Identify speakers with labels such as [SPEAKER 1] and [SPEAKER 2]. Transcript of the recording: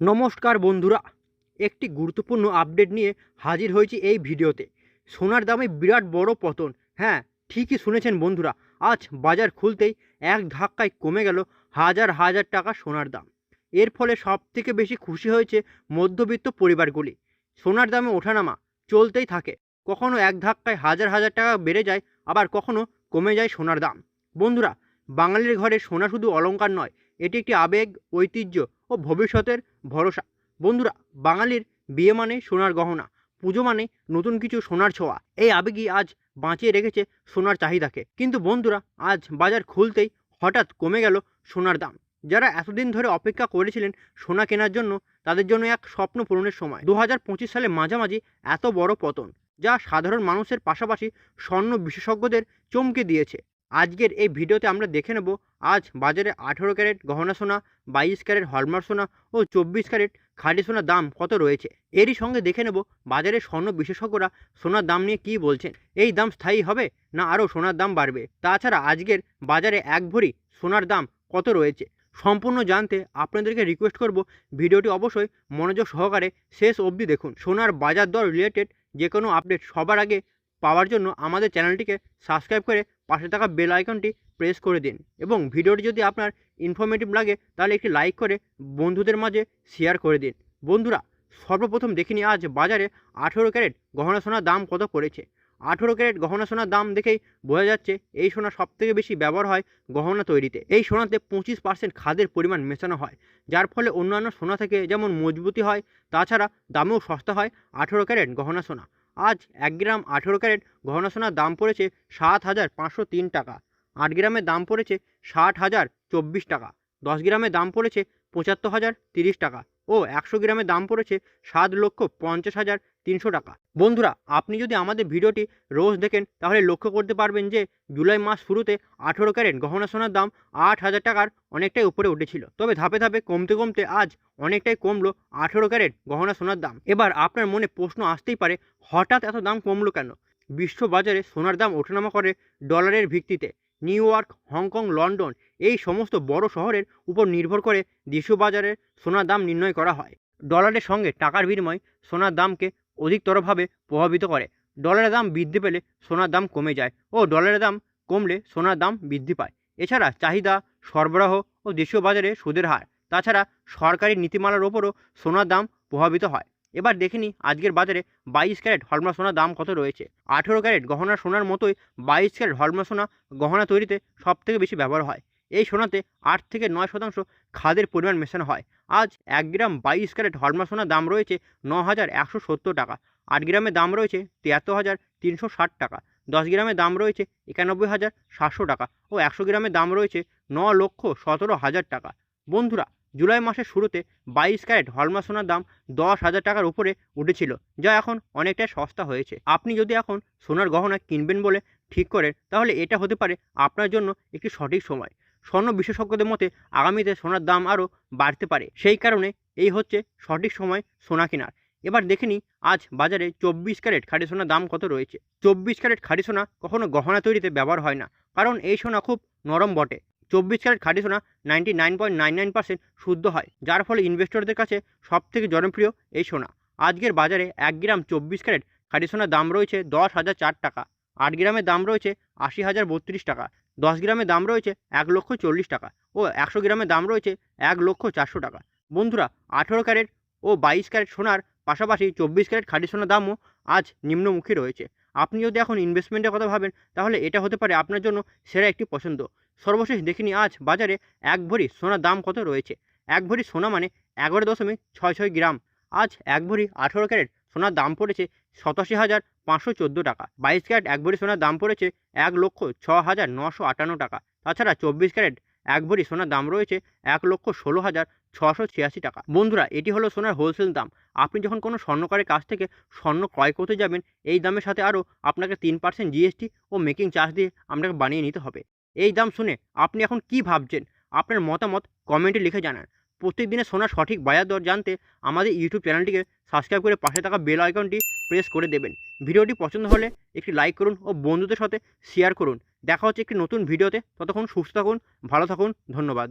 [SPEAKER 1] নমস্কার বন্ধুরা, একটি গুরুত্বপূর্ণ আপডেট নিয়ে হাজির হয়েছি এই ভিডিওতে। সোনার দামে বিরাট বড় পতন হ্যাঁ ঠিকই শুনেছেন বন্ধুরা, আজ বাজার খুলতেই এক ধাক্কায় কমে গেল হাজার হাজার টাকা সোনার দাম। এর ফলে সব থেকে বেশি খুশি হয়েছে মধ্যবিত্ত পরিবারগুলি। সোনার দামে ওঠানামা চলতেই থাকে, কখনো এক ধাক্কায় হাজার হাজার টাকা বেড়ে যায়, আবার কখনো কমে যায় সোনার দাম। বন্ধুরা, বাঙালির ঘরে সোনা শুধু অলংকার নয় এটি একটি আবেগ, ঐতিহ্য ও ভবিষ্যতের ভরসা। বন্ধুরা, বাঙালির বিয়ে মানে সোনার গহনা, পুজো মানে নতুন কিছু সোনার ছোঁয়া। এই আবেগই আজ বাঁচিয়ে রেখেছে সোনার চাহিদাকে। কিন্তু বন্ধুরা, আজ বাজার খুলতেই হঠাৎ কমে গেল সোনার দাম। যারা এতদিন ধরে অপেক্ষা করেছিলেন সোনা কেনার জন্য, তাদের জন্য এক স্বপ্ন পূরণের সময়। দু হাজার পঁচিশ সালে মাঝামাঝি এত বড় পতন, যা সাধারণ মানুষের পাশাপাশি স্বর্ণ বিশেষজ্ঞদের চমকে দিয়েছে। আজকের এই ভিডিওতে আমরা দেখে নেব, আজ বাজারে আঠেরো ক্যারেট গহনা সোনা, বাইশ ক্যারেট হলমার সোনা ও চব্বিশ ক্যারেট খাঁটি সোনার দাম কত রয়েছে? এরই সঙ্গে দেখে নেব বাজারে স্বর্ণ বিশেষজ্ঞরা সোনার দাম নিয়ে কী বলছেন? এই দাম স্থায়ী হবে না আরও সোনার দাম বাড়বে? তাছাড়া আজকের বাজারে এক ভরি সোনার দাম কত রয়েছে? সম্পূর্ণ জানতে আপনাদেরকে রিকোয়েস্ট করব, ভিডিওটি অবশ্যই মনোযোগ সহকারে শেষ অবধি দেখুন। সোনার বাজার দর রিলেটেড যে কোনো আপডেট সবার আগে পাওয়ার জন্য আমাদের চ্যানেলটিকে সাবস্ক্রাইব করে পাশে থাকা বেল আইকনটি প্রেস করে দিন। এবং ভিডিওটি যদি আপনার ইনফরমেটিভ লাগে, তাহলে একটি লাইক করে বন্ধুদের মাঝে শেয়ার করে দিন। বন্ধুরা, সর্বপ্রথম দেখিনি আজ বাজারে আঠেরো ক্যারেট গহনা সোনার দাম কত পড়েছে? আঠেরো ক্যারেট গহনা সোনার দাম দেখেই বোঝা যাচ্ছে, এই সোনা সবথেকে বেশি ব্যবহার হয় গহনা তৈরিতে। এই সোনাতে পঁচিশ পার্সেন্ট খাদের পরিমাণ মেশানো হয়, যার ফলে অন্যান্য সোনা থেকে যেমন মজবুতি হয়, তাছাড়া দামেও সস্তা হয় আঠেরো ক্যারেট গহনা সোনা। আজ এক গ্রাম আঠেরো ক্যারেট গহনা সোনার দাম পড়েছে সাত হাজার পাঁচশো তিন টাকা। আট গ্রামের দাম পড়েছে ষাট হাজার চব্বিশ টাকা। দশ গ্রামের দাম পড়েছে পঁচাত্তর হাজার তিরিশ টাকা। ও একশো গ্রামের দাম পড়েছে সাত লক্ষ পঞ্চাশ হাজার তিনশো টাকা। বন্ধুরা, আপনি যদি আমাদের ভিডিওটি রোজ দেখেন, তাহলে লক্ষ্য করতে পারবেন যে জুলাই মাস শুরুতে আঠেরো ক্যারেট গহনা সোনার দাম আট হাজার টাকার অনেকটাই উপরে উঠেছিল। তবে ধাপে ধাপে কমতে কমতে আজ অনেকটাই কমলো আঠেরো ক্যারেট গহনা সোনার দাম। এবার আপনার মনে প্রশ্ন আসতেই পারে, হঠাৎ এত দাম কমলো কেন? বিশ্ব বাজারে সোনার দাম ওঠানামা করে ডলারের ভিত্তিতে। নিউ ইয়র্ক, হংকং, লন্ডন এই সমস্ত বড় শহরের উপর নির্ভর করে দেশীয় বাজারে সোনার দাম নির্ণয় করা হয়। ডলারের সঙ্গে টাকার বিনিময় সোনার দামকে অধিকতরভাবে প্রভাবিত করে। ডলারের দাম বৃদ্ধি পেলে সোনার দাম কমে যায় ও ডলারের দাম কমলে সোনার দাম বৃদ্ধি পায়। এছাড়া চাহিদা, সরবরাহ ও দেশীয় বাজারে সুদের হার, তাছাড়া সরকারি নীতিমালার ওপরও সোনার দাম প্রভাবিত হয়। এবার দেখে নিই আজকের বাজারে বাইশ ক্যারেট হলমার্ক সোনার দাম কত রয়েছে। আঠেরো ক্যারেট গহনা সোনার মতোই বাইশ ক্যারেট হলমার্ক সোনা গহনা তৈরিতে সব থেকে বেশি ব্যবহার হয়। এই সোনাতে আট থেকে নয় শতাংশ খাদের পরিমাণ মেশানো হয়। আজ এক গ্রাম বাইশ ক্যারেট হলমার্ক সোনার দাম রয়েছে ন হাজার একশো সত্তর টাকা। আট গ্রামের দাম রয়েছে তিয়াত্তর হাজার তিনশো ষাট টাকা। দশ গ্রামের দাম রয়েছে একানব্বই হাজার সাতশো টাকা ও একশো গ্রামের দাম রয়েছে ন লক্ষ সতেরো হাজার টাকা। বন্ধুরা, জুলাই মাসের শুরুতে বাইশ ক্যারেট হলমা সোনার দাম দশ হাজার টাকার উপরে উঠেছিল, যা এখন অনেকটাই সস্তা হয়েছে। আপনি যদি এখন সোনার গহনা কিনবেন বলে ঠিক করেন, তাহলে এটা হতে পারে আপনার জন্য একটি সঠিক সময়। স্বর্ণ বিশেষজ্ঞদের মতে আগামীতে সোনার দাম আরও বাড়তে পারে। সেই কারণে এই হচ্ছে সঠিক সময় সোনা কেনার। এবার দেখে নিই, আজ বাজারে চব্বিশ ক্যারেট খাঁটি সোনার দাম কত রয়েছে? চব্বিশ ক্যারেট খাঁটি সোনা কখনো গহনা তৈরিতে ব্যবহার হয় না, কারণ এই সোনা খুব নরম বটে। চব্বিশ ক্যারেট খাঁটি সোনা ninety nine point nine nine percent শুদ্ধ হয়, যার ফলে ইনভেস্টরদের কাছে সবথেকে জনপ্রিয় এই সোনা। আজকের বাজারে এক গ্রাম চব্বিশ ক্যারেট খাঁটি সোনার দাম রয়েছে দশ হাজার চার টাকা, আট গ্রামের দাম রয়েছে আশি হাজার বত্রিশ টাকা। দশ গ্রামের দাম রয়েছে এক লক্ষ চল্লিশ টাকা ও একশো গ্রামের দাম রয়েছে এক লক্ষ চারশো টাকা। বন্ধুরা, আঠেরো ক্যারেট ও বাইশ ক্যারেট সোনার পাশাপাশি চব্বিশ ক্যারেট খাঁটি সোনার দামও আজ নিম্নমুখী রয়েছে। আপনি যদি এখন ইনভেস্টমেন্টের কথা ভাবেন, তাহলে এটা হতে পারে আপনার জন্য সেরা একটি পছন্দ। সর্বশেষ দেখিনি আজ বাজারে এক ভরি সোনার দাম কত রয়েছে? এক ভরি সোনা মানে এগারো দশমিক ছয় ছয় গ্রাম। আজ এক ভরি আঠেরো ক্যারেট সোনার দাম পড়েছে সতাশি হাজার পাঁচশো চোদ্দ টাকা। বাইশ ক্যারেট এক ভরি সোনার দাম পড়েছে এক লক্ষ ছ হাজার নশো আটান্ন টাকা। তাছাড়া চব্বিশ ক্যারেট এক ভরি সোনার দাম রয়েছে এক লক্ষ ষোলো হাজার ছশো ছিয়াশি টাকা। বন্ধুরা, এটি হলো সোনার হোলসেল দাম। আপনি যখন কোনো স্বর্ণকারের কাছ থেকে স্বর্ণ ক্রয় করতে যাবেন, এই দামের সাথে আরও আপনাকে তিন পার্সেন্ট জিএসটি ও মেকিং চার্জ দিয়ে আপনাকে বানিয়ে নিতে হবে। এই দাম শুনে আপনি এখন কি ভাবছেন? আপনার মতামত কমেন্টে লিখে জানান। প্রত্যেক দিনের সোনার সঠিক বাজার দর জানতে আমাদের ইউটিউব চ্যানেলটিকে সাবস্ক্রাইব করে পাশে থাকা বেল আইকনটি প্রেস করে দেবেন। ভিডিওটি পছন্দ হলে একটি লাইক করুন ও বন্ধুদের সাথে শেয়ার করুন। দেখা হচ্ছে একটি নতুন ভিডিওতে ততক্ষণ সুস্থ থাকুন, ভালো থাকুন, ধন্যবাদ।